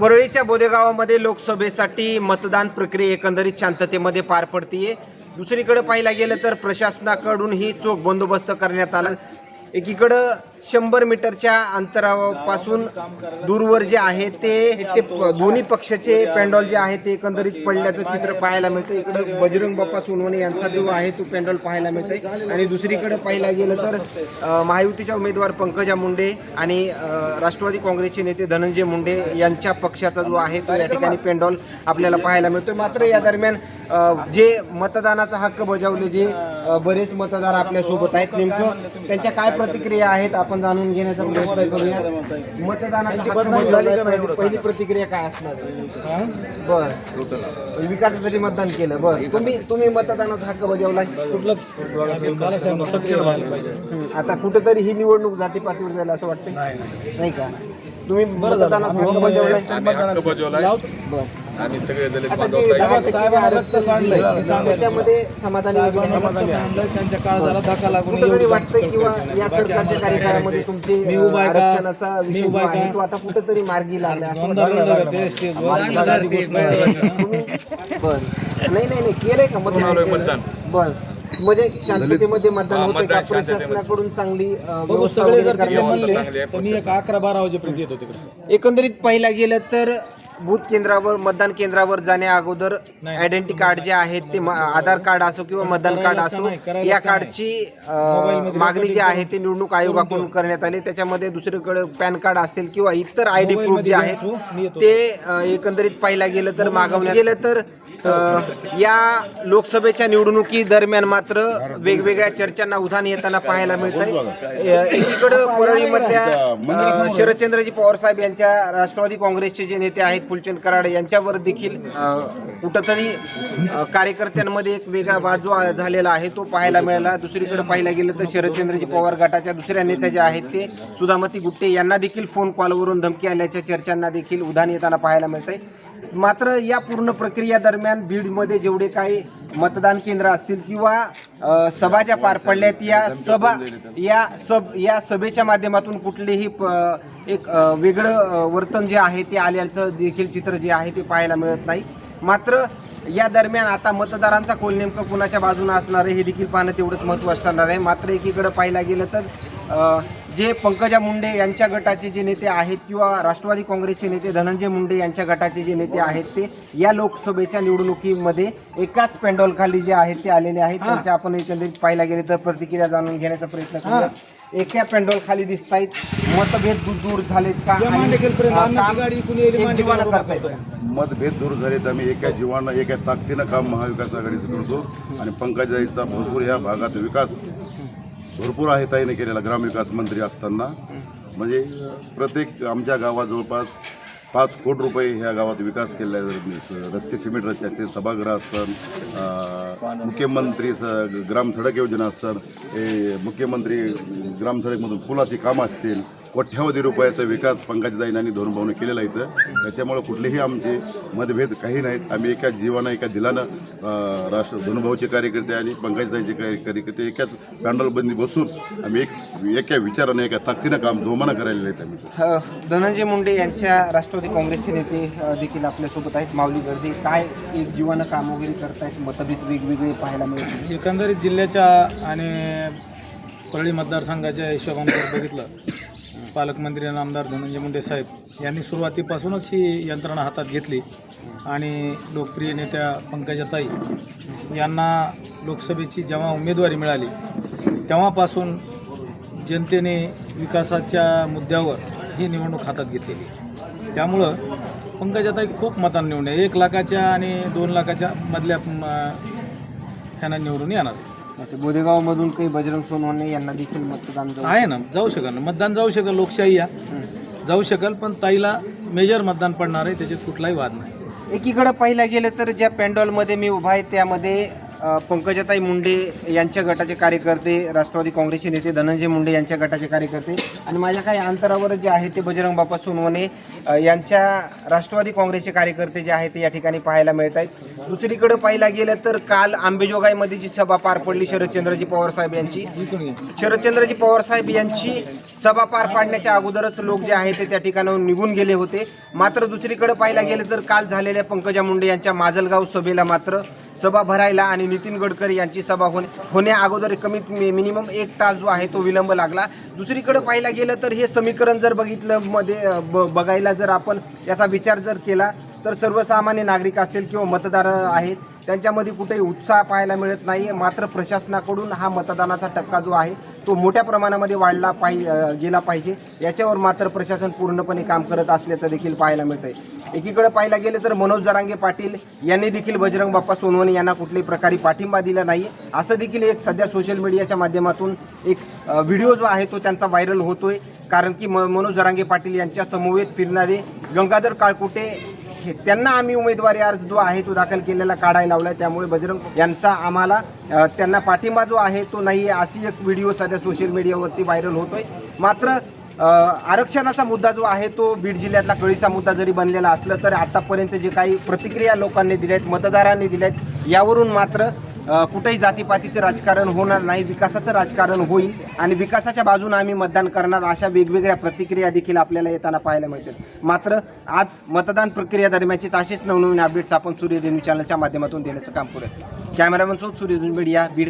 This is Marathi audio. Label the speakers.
Speaker 1: परळीच्या बोदेगावामध्ये लोकसभेसाठी मतदान प्रक्रिया एकंदरीत शांततेमध्ये पार पडतीये. दुसरीकडे पाहायला गेलं तर प्रशासनाकडून ही चोख बंदोबस्त करण्यात आला. एकीकडं शंभर मीटरच्या अंतरापासून दूरवर जे आहे ते ते दोन्ही पक्षाचे पेंडॉल जे आहे ते एकंदरीत पडल्याचं चित्र पाहायला मिळतं इकडं बजरंग बाप्पा सोनवणे यांचा जो आहे तो पेंडॉल पाहायला मिळतोय. आणि दुसरीकडे पाहायला गेलं तर महायुतीच्या उमेदवार पंकजा मुंडे आणि राष्ट्रवादी काँग्रेसचे नेते धनंजय मुंडे यांच्या पक्षाचा जो आहे तो या ठिकाणी पेंडॉल आपल्याला पाहायला मिळतोय. मात्र या दरम्यान जे मतदानाचा हक्क बजावले जे बरेच मतदार आपल्यासोबत आहेत नेमकं त्यांच्या काय प्रतिक्रिया आहेत आपण जाणून घेण्याचा प्रयत्न करूया. मतदानाचा हक्क बजावलाय, पहिली- पहिली प्रतिक्रिया काय असणार? बर. विकासासाठी मतदान केलं. बर. तुम्ही तुम्ही मतदानाचा हक्क बजावलाय? हं, आता कुठेतरी ही निवडणूक जाती पातळीवर जाईल असं वाटतं नाही का? तुम्ही मतदानाचा हक्क बजावलाय? बर.
Speaker 2: आम्ही सगळे दलित बांधव
Speaker 1: त्याच्यामध्ये समाधानी?
Speaker 3: त्यांच्या धक्का लागून
Speaker 1: किंवा या सरकारच्या कार्यकाळामध्ये तुमचे
Speaker 3: मी उभा आहे का?
Speaker 1: आरक्षणाचा
Speaker 3: मी
Speaker 1: विषय
Speaker 3: आहे?
Speaker 1: तो आता कुठेतरी मार्गी लागला बर. नाही नाही नाही. केलंय का? मतदान. बर. म्हणजे शांततेमध्ये मतदान
Speaker 2: हा,
Speaker 1: होतंय का. प्रशासनाकडून चांगली
Speaker 3: सगळे जर म्हणले मी एक अकरा बारा वाजेपर्यंत येतो तिकडे.
Speaker 1: एकंदरीत पाहिला गेलं तर बूथ केंद्रावर मतदान केंद्रावर जाण्या अगोदर. आयडेंटिटी कार्ड जे आहेत ते म- आधार कार्ड असो किंवा मतदान कार्ड असो या. कार्डची अ, मागणी जी आहे ते निवडणूक आयोगाकडून करण्यात आली त्याच्यामध्ये दुसरीकडे पॅन कार्ड असतील किंवा इतर आय डी प्रूफ जे आहेत. ते अ, एकंदरीत पाहिला गेलं तर मागवण्यात गेलं तर अ, या लोकसभेच्या निवडणुकी दरम्यान मात्र वेगवेगळ्या चर्चांना उधाण येताना पाहायला मिळत आहे एकीकडे परळीमधल्या अ, शरदचंद्रजी पवार साहेब यांच्या राष्ट्रवादी काँग्रेसचे जे नेते आहेत फुलचंद कराड यांच्यावर देखील कुठंतरी कार्यकर्त्यांमध्ये एक वेगळा बाजू झालेला आहे. तो पाहायला मिळाला. दुसरीकडे पाहायला गेलं तर शरदचंद्रजी पवार गटाच्या दुसऱ्या नेत्या ज्या आहेत ते. सुधामती गुट्टे यांना देखील फोन कॉलवरून धमकी आल्याच्या चर्चांना देखील उधाण येताना पाहायला मिळत आहे मात्र या पूर्ण प्रक्रिया दरम्यान बीडमध्ये जेवढे काही मतदान केंद्र असतील किंवा सभा ज्या पार पडल्यात या सभा या सब या सभेच्या माध्यमातून कुठलेही प- एक वेगळं वर्तन जे आहे ते आल्याचं देखील चित्र जे आहे ते पाहायला मिळत नाही. मात्र या दरम्यान आता मतदारांचा कोल नेमकं कुणाच्या बाजूने असणार आहे हे देखील पाहणं तेवढंच महत्त्वाचं ठरणार आहे. मात्र एकीकडे पाहायला गेलं तर जे पंकजा मुंडे यांच्या गटाचे जे नेते आहेत किंवा राष्ट्रवादी काँग्रेसचे नेते धनंजय मुंडे यांच्या गटाचे जे नेते आहेत ते या लोकसभेच्या निवडणुकीमध्ये एकाच पेंडॉल खाली जे आहेत ते आलेले आहेत. त्यांच्या आपण एकंदरीत पाहायला गेले तर प्रतिक्रिया जाणून घेण्याचा प्रयत्न करूया. एका पेंडॉल खाली दिसत आहेत. मतभेद दूर दूर झालेत का?
Speaker 3: या
Speaker 1: करतायत.
Speaker 4: मतभेद दूर झालेत. आम्ही एका जीवानं एका ताकदीनं काम महाविकास आघाडीचं करतो. आणि पंकजाईचा भरपूर ह्या भागात विकास भरपूर आहे ताईने केलेला ग्रामविकास मंत्री असताना. म्हणजे प्रत्येक आमच्या गावात जवळपास पाच कोटी रुपये ह्या गावात विकास केलेला आहे. स- रस्ते सिमेंट रस्त्याचे सभागृह असतात मुख्यमंत्री स- ग्राम सडक योजना असतात हे मुख्यमंत्री ग्रामसडकमधून पुलाची कामं असतील कोट्यावधी रुपयाचा विकास पंकजदाईन आणि धोरणभाऊने केलेला आहे इथं. त्याच्यामुळे कुठलेही आमचे मतभेद काही नाहीत. आम्ही एका जीवानं एका दिलानं राष्ट्र धनुभाऊचे कार्यकर्ते आणि पंकजदाईचे कार्य- कार्यकर्ते एकाच पॅन्डलबंदी बसून आम्ही एक एका विचारानं एका ताकदीनं काम जोमानं करायला आहेत आम्ही.
Speaker 1: धनंजय मुंडे यांच्या राष्ट्रवादी काँग्रेसचे नेते देखील आपल्यासोबत आहेत. माऊली गर्दी. काय एक जीवानं काम वगैरे करतायत? मतभेद वेगवेगळे पाहायला मिळतील
Speaker 3: एकंदरीत जिल्ह्याच्या आणि परळी मतदारसंघाच्या हिशोबाने बघितलं पालकमंत्री आणि आमदार धनंजय मुंडे साहेब यांनी सुरुवातीपासूनच ही यंत्रणा हातात घेतली. आणि लोकप्रिय नेत्या पंकजाताई यांना लोकसभेची जेव्हा उमेदवारी मिळाली तेव्हापासून जनतेने विकासाच्या मुद्द्यावर ही निवडणूक हातात घेतलेली त्यामुळं पंकजाताई खूप मतांना निवडून आहे. एक लाखाच्या आणि दोन लाखाच्या मधल्या ह्यांना निवडून येणार.
Speaker 1: अच्छा बोदेगावमधून काही बजरंग सोनवणे यांना देखील मतदान जाऊ
Speaker 3: आहे ना जाऊ शकेल ना. मतदान जाऊ शकेल लोकशाही या. जाऊ शकेल पण ताईला मेजर मतदान पडणार आहे त्याच्यात कुठलाही वाद नाही.
Speaker 1: एकीकडे पाहिलं गेलं तर ज्या पेंडॉलमध्ये मी उभा आहे त्यामध्ये पंकजाताई मुंडे यांच्या गटाचे कार्यकर्ते राष्ट्रवादी काँग्रेसचे नेते धनंजय मुंडे यांच्या गटाचे कार्यकर्ते आणि माझ्या काही अंतरावर जे आहे ते बजरंग बाप्पा सोनवणे यांच्या राष्ट्रवादी काँग्रेसचे कार्यकर्ते जे आहेत ते या ठिकाणी पाहायला मिळत आहेत. दुसरीकडे पाहायला गेलं तर काल आंबेजोगाईमध्ये जी सभा पार पडली शरदचंद्रजी पवार साहेब यांची शरदचंद्रजी पवार साहेब यांची सभा पार पाडण्याच्या अगोदरच लोक जे आहे ते त्या ठिकाणाहून निघून गेले होते. मात्र दुसरीकडे पाहायला गेलं तर काल झालेल्या पंकजा मुंडे यांच्या माजलगाव सभेला मात्र सभा भरायला आणि नितीन गडकरी यांची सभा होणे होण्या अगोदर कमीत मिनिमम एक तास जो आहे तो विलंब लागला. दुसरीकडे पाहायला गेलं तर हे समीकरण जर बघितलं मध्ये ब बघायला जर आपण याचा विचार जर केला तर सर्वसामान्य नागरिक असतील किंवा मतदार आहेत त्यांच्यामध्ये कुठेही उत्साह पाहायला मिळत नाही मात्र प्रशासनाकडून हा मतदानाचा टक्का जो आहे तो मोठ्या प्रमाणामध्ये वाढला पाहि गेला पाहिजे. याच्यावर मात्र प्रशासन पूर्णपणे काम करत असल्याचं देखील पाहायला मिळतंय. एकीकडे पाहायला गेलं तर मनोज जरांगे पाटील यांनी देखील बजरंग बाप्पा सोनवणे यांना कुठल्याही प्रकारे पाठिंबा दिला नाही. असं देखील एक सध्या सोशल मीडियाच्या माध्यमातून एक व्हिडिओ जो आहे तो त्यांचा व्हायरल होतोय. कारण की म मनोज जरांगे पाटील यांच्या समवेत फिरणारे गंगाधर काळकुटे हे त्यांना आम्ही उमेदवारी अर्ज जो आहे तो दाखल केलेला काढायला आहे त्यामुळे बजरंग यांचा आम्हाला त्यांना पाठिंबा जो आहे तो नाही. आहे अशी एक व्हिडिओ सध्या सोशल मीडियावरती व्हायरल होतोय. मात्र आरक्षणाचा मुद्दा जो आहे तो बीड जिल्ह्यातला कळीचा मुद्दा जरी बनलेला असलं तर आतापर्यंत जे काही प्रतिक्रिया लोकांनी दिल्या आहेत मतदारांनी दिल्या आहेत यावरून मात्र कुठेही जातीपातीचं राजकारण होणार नाही विकासाचं राजकारण होईल आणि विकासाच्या बाजूने आम्ही मतदान करणार अशा वेगवेगळ्या प्रतिक्रिया देखील आपल्याला येताना पाहायला मिळतात. मात्र आज मतदान प्रक्रिया दरम्यानचीच असेच नवनवीन अपडेट्स आपण सूर्यदेवी चॅनलच्या माध्यमातून देण्याचं काम करूया कॅमेरामन सोबत सूर्यदेवी मीडिया बीड.